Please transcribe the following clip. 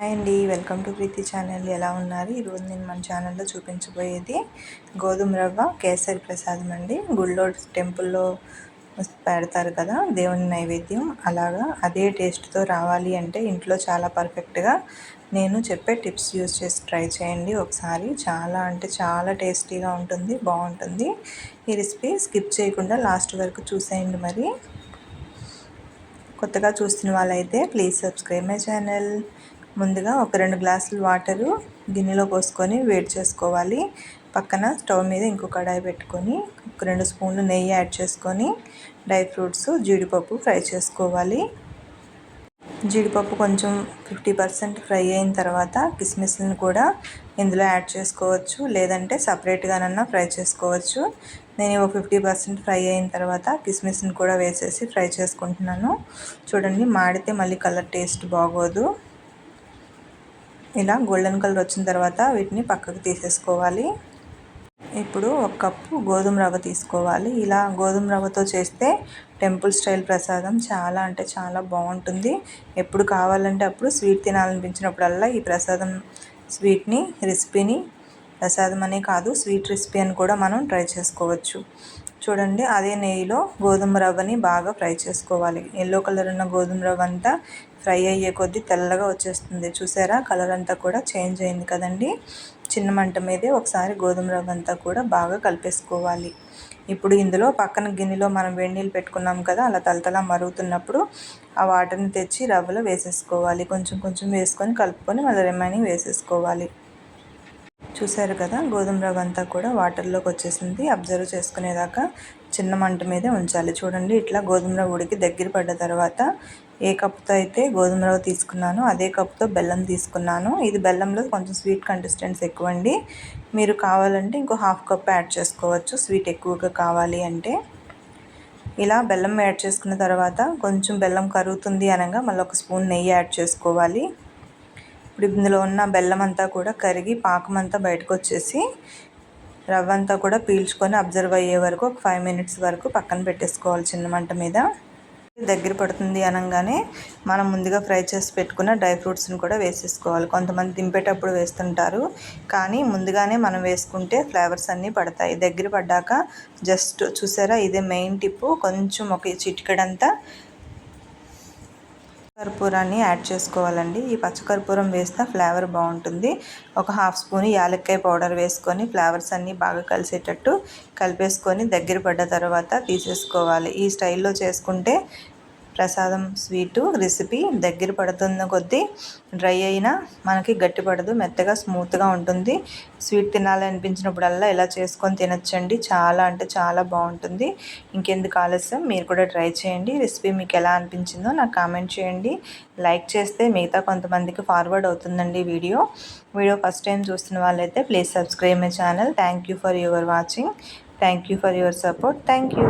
Hi అండి welcome to Preethi channel. ఎలా ఉన్నారు? ఈరోజు నేను మన ఛానల్లో చూపించబోయేది గోధుమ రవ్వ కేసరి ప్రసాదం అండి. గుళ్ళో టెంపుల్లో పెడతారు కదా దేవుని నైవేద్యం. అలాగా అదే టేస్ట్తో రావాలి అంటే ఇంట్లో చాలా పర్ఫెక్ట్గా నేను చెప్పే టిప్స్ యూజ్ చేసి ట్రై చేయండి ఒకసారి. చాలా అంటే చాలా టేస్టీగా ఉంటుంది బాగుంటుంది. ఈ రెసిపీ స్కిప్ చేయకుండా లాస్ట్ వరకు చూసేయండి మరి. కొత్తగా చూస్తున్న వాళ్ళైతే ప్లీజ్ సబ్స్క్రైబ్ మై ఛానల్ ముందుగా ఒక రెండు గ్లాసులు వాటరు గిన్నెలో పోసుకొని వేడి చేసుకోవాలి. పక్కన స్టవ్ మీద ఇంకో కడాయి పెట్టుకొని ఒక రెండు స్పూన్లు నెయ్యి యాడ్ చేసుకొని డ్రై ఫ్రూట్స్ జీడిపప్పు ఫ్రై చేసుకోవాలి. జీడిపప్పు కొంచెం ఫిఫ్టీ పర్సెంట్ ఫ్రై అయిన తర్వాత కిస్మిస్లను కూడా ఇందులో యాడ్ చేసుకోవచ్చు. లేదంటే సపరేట్గానన్నా ఫ్రై చేసుకోవచ్చు. నేను ఒక ఫిఫ్టీ పర్సెంట్ ఫ్రై అయిన తర్వాత కిస్మిస్ని కూడా వేసేసి ఫ్రై చేసుకుంటున్నాను. చూడండి మాడితే మళ్ళీ కలర్ టేస్ట్ బాగోదు. ఇలా గోల్డెన్ కలర్ వచ్చిన తర్వాత వీటిని పక్కకు తీసేసుకోవాలి. ఇప్పుడు ఒక కప్పు గోధుమ రవ్వ తీసుకోవాలి. ఇలా గోధుమ రవ్వతో చేస్తే టెంపుల్ స్టైల్ ప్రసాదం చాలా అంటే చాలా బాగుంటుంది. ఎప్పుడు కావాలంటే అప్పుడు స్వీట్ తినాలనిపించినప్పుడల్లా ఈ ప్రసాదం స్వీట్ని రెసిపీని ప్రసాదం అనే కాదు స్వీట్ రెసిపీ అని కూడా మనం ట్రై చేసుకోవచ్చు. చూడండి అదే నెయ్యిలో గోధుమ రవ్వని బాగా ఫ్రై చేసుకోవాలి. ఎల్లో కలర్ ఉన్న గోధుమ రవ్వ అంతా ఫ్రై అయ్యే కొద్దీ తెల్లగా వచ్చేస్తుంది. చూసారా? కలర్ అంతా కూడా చేంజ్ అయింది కదండి. చిన్న మంట మీదే ఒకసారి గోధుమ రవ్వ అంతా కూడా బాగా కలిపేసుకోవాలి. ఇప్పుడు ఇందులో పక్కన గిన్నెలో మనం వేడి నీళ్ళు పెట్టుకున్నాం కదా అలా తలతలా మరుగుతున్నప్పుడు ఆ వాటర్ని తెచ్చి రవ్వలో వేసేసుకోవాలి. కొంచెం కొంచెం వేసుకొని కలుపుకొని మళ్ళీ రిమైనింగ్ వేసేసుకోవాలి. చూసారు కదా గోధుమ రవ్వ అంతా కూడా వాటర్లోకి వచ్చేసింది. అబ్జర్వ్ చేసుకునేదాకా చిన్న మంట మీదే ఉంచాలి. చూడండి ఇట్లా గోధుమ రవ్వ ఉడికి దగ్గర పడ్డ తర్వాత ఏ కప్తో అయితే గోధుమ రవ్వ తీసుకున్నానో అదే కప్తో బెల్లం తీసుకున్నాను. ఇది బెల్లంలో కొంచెం స్వీట్ కంటెస్టెంట్స్ ఎక్కువ అండి మీరు కావాలంటే ఇంకో హాఫ్ కప్ యాడ్ చేసుకోవచ్చు. స్వీట్ ఎక్కువగా కావాలి అంటే. ఇలా బెల్లం యాడ్ చేసుకున్న తర్వాత కొంచెం బెల్లం కరుగుతుంది అనగా మళ్ళీ ఒక స్పూన్ నెయ్యి యాడ్ చేసుకోవాలి. ఇప్పుడు ఇందులో ఉన్న బెల్లం అంతా కూడా కరిగి పాకం అంతా బయటకు వచ్చేసి రవ్వ అంతా కూడా పీల్చుకొని అబ్జర్వ్ అయ్యే వరకు ఒక ఫైవ్ మినిట్స్ వరకు పక్కన పెట్టేసుకోవాలి చిన్న మంట మీద. దగ్గర పడుతుంది అనగానే మనం ముందుగా ఫ్రై చేసి పెట్టుకున్న డ్రై ఫ్రూట్స్ని కూడా వేసేసుకోవాలి. కొంతమంది దింపేటప్పుడు వేస్తుంటారు. కానీ ముందుగానే మనం వేసుకుంటే ఫ్లేవర్స్ అన్నీ పడతాయి. దగ్గర పడ్డాక జస్ట్ చూసారా? ఇదే మెయిన్ టిప్పు. కొంచెం ఒక చిటికడంతా కర్పూరాన్ని యాడ్ చేసుకోవాలండి. ఈ పచ్చకర్పూరం వేస్తే ఫ్లేవర్ బాగుంటుంది. ఒక హాఫ్ స్పూన్ యాలక్కాయ పౌడర్ వేసుకొని ఫ్లేవర్స్ అన్నీ బాగా కలిసేటట్టు కలిపేసుకొని దగ్గర పడ్డ తర్వాత తీసేసుకోవాలి. ఈ స్టైల్లో చేసుకుంటే ప్రసాదం స్వీటు రెసిపీ దగ్గర పడుతున్న కొద్దీ డ్రై అయినా మనకి గట్టి పడదు మెత్తగా స్మూత్గా ఉంటుంది. స్వీట్ తినాలనిపించినప్పుడల్లా ఇలా చేసుకొని తినొచ్చండి. చాలా అంటే చాలా బాగుంటుంది. ఇంకెందుకు ఆలస్యం? మీరు కూడా ట్రై చేయండి. రెసిపీ మీకు ఎలా అనిపించిందో నాకు కామెంట్ చేయండి. లైక్ చేస్తే మిగతా కొంతమందికి ఫార్వర్డ్ అవుతుందండి వీడియో. వీడియో ఫస్ట్ టైం చూస్తున్న వాళ్ళైతే please subscribe my channel. Thank you for your watching. Thank you for your support. Thank you.